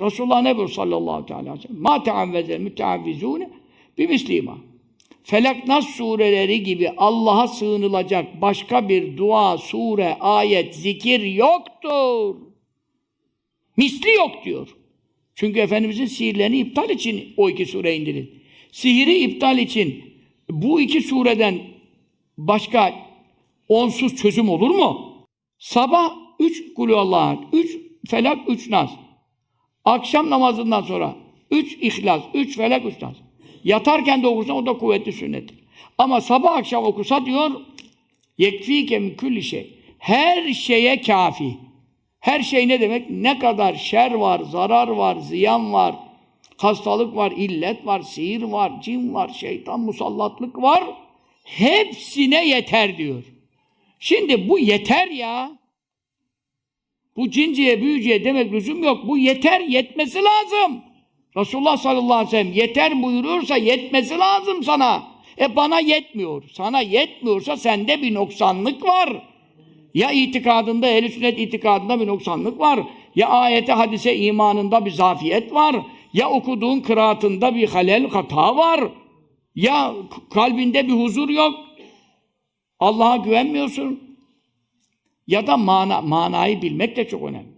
Resulullah ne buyuruyor sallallahu aleyhi ve sellem? Ma teavvezel müteavvizûne bimislima. Felak Nas sureleri gibi Allah'a sığınılacak başka bir dua, sure, ayet, zikir yoktur. Misli yok diyor. Çünkü Efendimizin sihirlerini iptal için o iki sure indirildi. Sihiri iptal için bu iki sureden başka onsuz çözüm olur mu? Sabah üç kulü Allah'ın, üç felak, üç nas. Akşam namazından sonra üç ihlas, üç felak, üç. Yatarken de okursan o da kuvvetli sünnettir. Ama sabah akşam okusa diyor yekfike min külli şey. Her şeye kafi. Her şey ne demek? Ne kadar şer var, zarar var, ziyan var, hastalık var, illet var, sihir var, cin var, şeytan musallatlık var. Hepsine yeter diyor. Şimdi bu yeter ya. Bu cinciye, büyücüye demek lüzum yok. Bu yeter, yetmesi lazım. Resulullah sallallahu aleyhi ve sellem yeter buyuruyorsa yetmesi lazım sana. E bana yetmiyor. Sana yetmiyorsa sende bir noksanlık var. Ya itikadında, ehl sünnet itikadında bir noksanlık var. Ya ayete, hadise imanında bir zafiyet var. Ya okuduğun kıraatında bir halel, hata var. Ya kalbinde bir huzur yok. Allah'a güvenmiyorsun. Ya da mana, manayı bilmek de çok önemli.